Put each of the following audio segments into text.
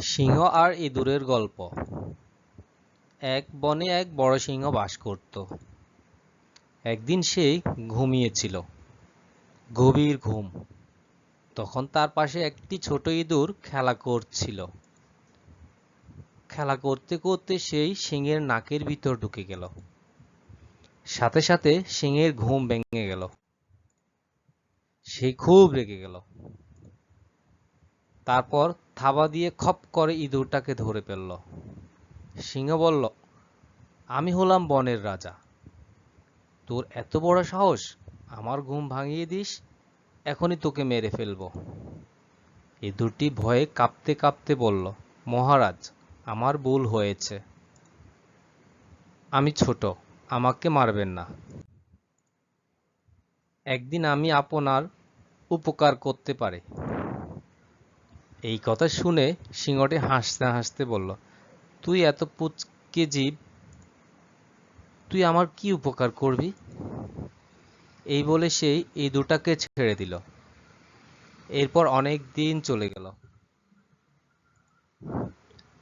সিংহ আর ইঁদুরের গল্প। এক বনে এক বড় সিংহ বাস করত। একদিন সে ঘুমিয়েছিল। গভীর ঘুম। তখন তার পাশে একটি ছোট ইঁদুর খেলা করছিল। খেলা করতে করতে সেই সিংহের নাকের ভিতর ঢুকে গেল। সাথে সাথে সিংহের ঘুম ভেঙে গেল। সে খুব রেগে গেল। তারপর থাবা দিয়ে খপ করে ইঁদুরটাকে ধরে ফেলল। সিংহ বলল, আমি হলাম বনের রাজা। তোর এত বড় সাহস? আমার ঘুম ভাঙিয়ে দিস, এখনই তোকে মেরে ফেলব। ইঁদুরটি ভয়ে কাঁপতে কাঁপতে বলল, মহারাজ, আমার ভুল হয়েছে। আমি ছোট, আমাকে মারবেন না। একদিন আমি আপনার উপকার করতে পারি। এই কথা শুনে সিংহটি হাসতে হাসতে বলল, তুই এত পুচকে জীব, তুই আমার কি উপকার করবি? এই বলে সেই এই দুটাকে ছেড়ে দিল। এরপর অনেক দিন চলে গেল।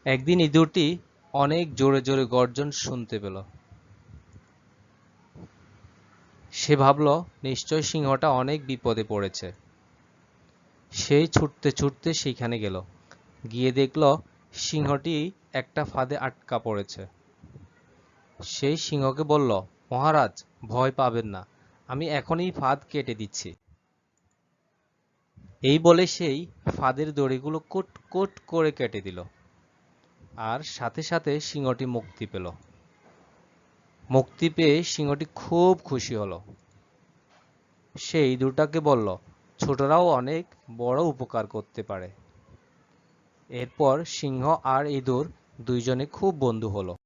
একদিন ইঁদুরটি অনেক জোরে জোরে গর্জন শুনতে পেল। সে ভাবল, নিশ্চয় সিংহটা অনেক বিপদে পড়েছে। সেই ছুটতে ছুটতে সেইখানে গেল। গিয়ে দেখল সিংহটি একটা ফাঁদে আটকা পড়েছে। সেই সিংহকে বলল, মহারাজ, ভয় পাবেন না, আমি এখনই ফাঁদ কেটে দিচ্ছি। এই বলে সেই ফাঁদের দড়িগুলো কোট কোট করে কেটে দিল। আর সাথে সাথে সিংহটি মুক্তি পেল। মুক্তি পেয়ে সিংহটি খুব খুশি হলো। সেই দুটাকে বলল ছোটরাও অনেক বড় উপকার করতে পারে। এরপর সিংহ আর ইঁদুর দুইজনে খুব বন্ধু হলো।